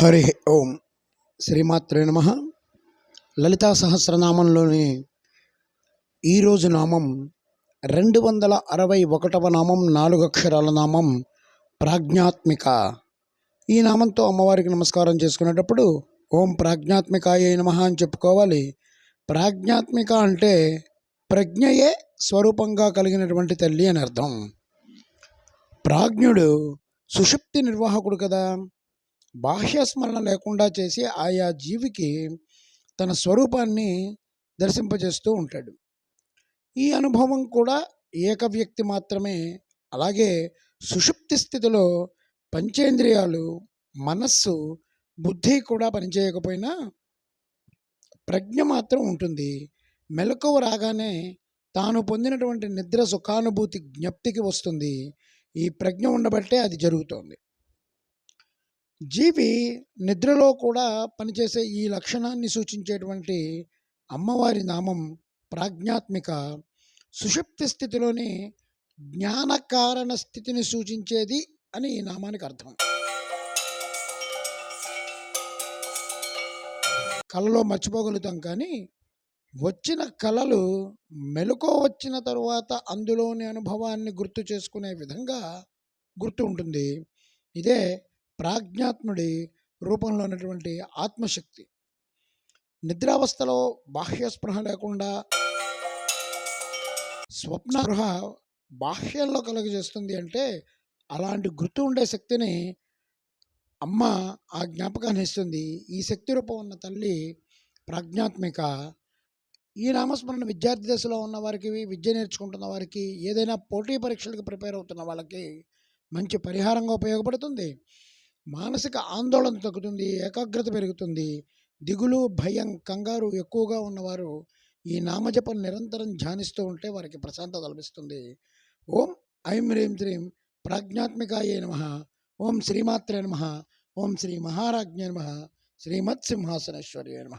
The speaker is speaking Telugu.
హరి ఓం శ్రీమాత్రే నమ. లలితా సహస్రనామంలోని ఈరోజు నామం రెండు వందల అరవై ఒకటవ నామం నాలుగు అక్షరాల నామం ప్రాజ్ఞాత్మిక. ఈ నామంతో అమ్మవారికి నమస్కారం చేసుకునేటప్పుడు ఓం ప్రాజ్ఞాత్మిక ఏ నమ అని చెప్పుకోవాలి. ప్రాజ్ఞాత్మిక అంటే ప్రజ్ఞయే స్వరూపంగా కలిగినటువంటి తల్లి అని అర్థం. ప్రాజ్ఞుడు సుషుప్తి నిర్వాహకుడు కదా. బాహ్య స్మరణ లేకుండా చేసి ఆయా జీవికి తన స్వరూపాన్ని దర్శింపజేస్తూ ఉంటాడు. ఈ అనుభవం కూడా ఏక వ్యక్తి మాత్రమే అలాగే సుషుప్తి స్థితిలో పంచేంద్రియాలు మనస్సు బుద్ధి కూడా పనిచేయకపోయినా ప్రజ్ఞ మాత్రం ఉంటుంది. మెలకువ రాగానే తాను పొందినటువంటి నిద్ర సుఖానుభూతి జ్ఞప్తికి వస్తుంది. ఈ ప్రజ్ఞ ఉండబట్టే అది జరుగుతోంది. జీవి నిద్రలో కూడా పనిచేసే ఈ లక్షణాన్ని సూచించేటువంటి అమ్మవారి నామం ప్రాజ్ఞాత్మిక సుషుప్తి స్థితిలోని జ్ఞానకారణ స్థితిని సూచించేది అని ఈ నామానికి అర్థం. కళలో మర్చిపోగలుగుతాం కానీ వచ్చిన కళలు మెలకువ వచ్చిన తరువాత అందులోని అనుభవాన్ని గుర్తు చేసుకునే విధంగా గుర్తు ఉంటుంది. ఇదే ప్రాజ్ఞాత్ముడి రూపంలో ఉన్నటువంటి ఆత్మశక్తి. నిద్రావస్థలో బాహ్య స్పృహ లేకుండా స్వప్న స్పృహ బాహ్యంలో కలుగజేస్తుంది అంటే అలాంటి గుర్తు ఉండే శక్తిని అమ్మ ఆ జ్ఞాపకాన్ని ఇస్తుంది. ఈ శక్తి రూపం ఉన్న తల్లి ప్రాజ్ఞాత్మిక. ఈ నామస్మరణ విద్యార్థి దశలో ఉన్న వారికి విద్య నేర్చుకుంటున్న వారికి ఏదైనా పోటీ పరీక్షలకు ప్రిపేర్ అవుతున్న వాళ్ళకి మంచి పరిహారంగా ఉపయోగపడుతుంది. మానసిక ఆందోళన తగ్గుతుంది ఏకాగ్రత పెరుగుతుంది. దిగులు భయం కంగారు ఎక్కువగా ఉన్నవారు ఈ నామజపం నిరంతరం ధ్యానిస్తూ ఉంటే వారికి ప్రశాంతత లభిస్తుంది. ఓం ఐం హ్రీం శ్రీం ప్రాజ్ఞాత్మికాయే నమ. ఓం శ్రీమాత్రే నమ. ఓం శ్రీ మహారాజ్ఞే నమ. శ్రీమత్ సింహాసనేశ్వర్య నమ.